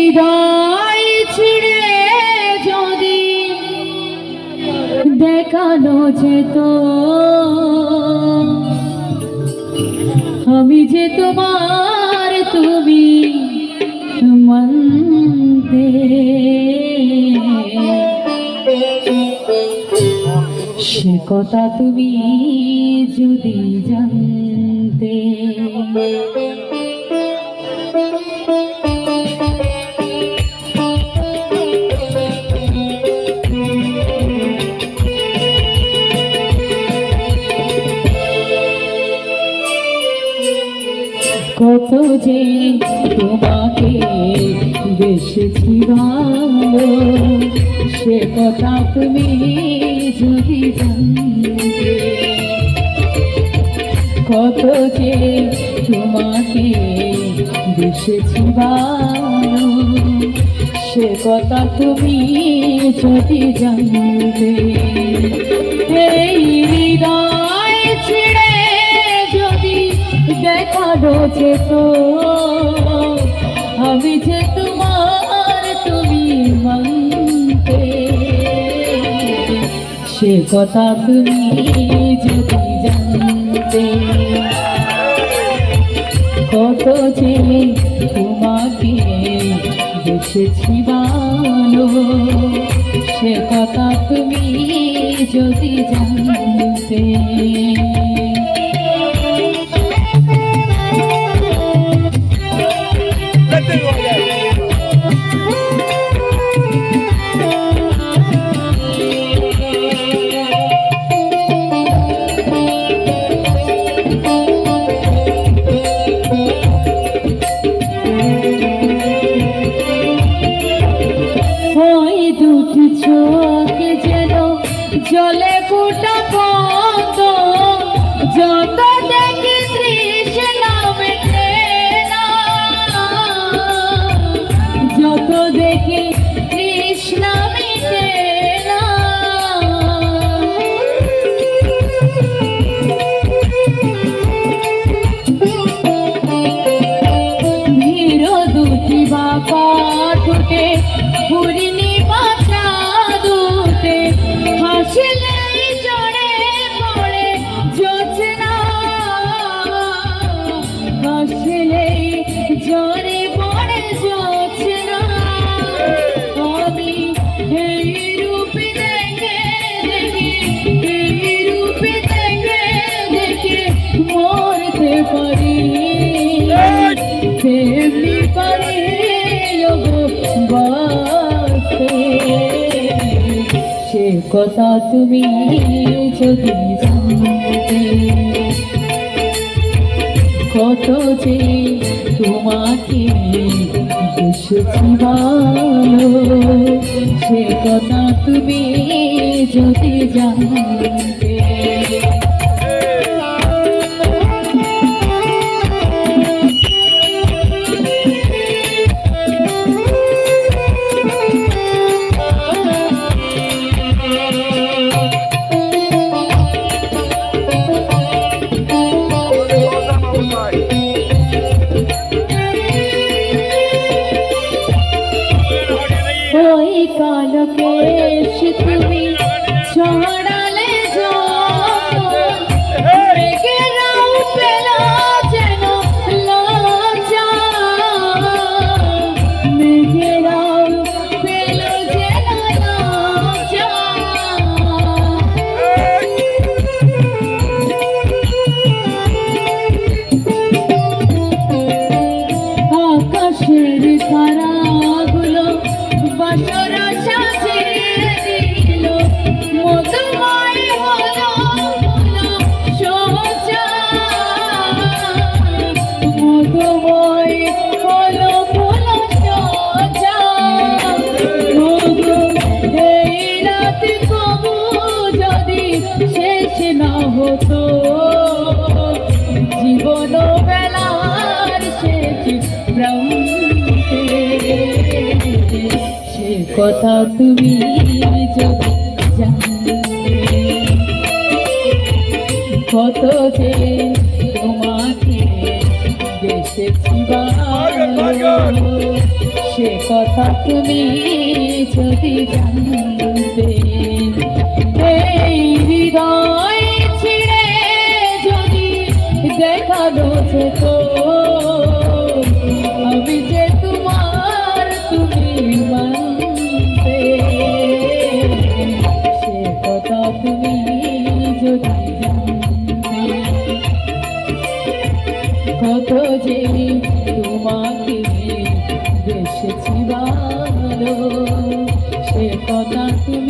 হৃদয় ছিড়ে যদি দেখানো যেত, আমি যে তোমার তুমি মন্দে সে কথা তুমি যদি জানতে। যে তোমাকে বেসেছি ভালো। সে কথা তুমি যদি কত যে তোমাকে বেসেছি ভালো। সে কথা তুমি যদি জানতে, এই হৃদয় দেখানো যেত আমি যে তোমার তুমি মানতে। সে কথা তুমি যদি জানতে। কত যে তোমাকে দেখেছি ভালো সে কথা তুমি যদি জানতে। জলে ফুটা কথা তুমি যদি কত যে তোমাকে সে কথা তুমি যদি জানতে ওই কালকে তুমি ছড়ালে কথা তুমি যদি কত যে তোমাকে দেখেছি সে কথা তুমি যদি জানতে তোমাকে তোমাকে বেসেছি ভালো সে কথা তুমি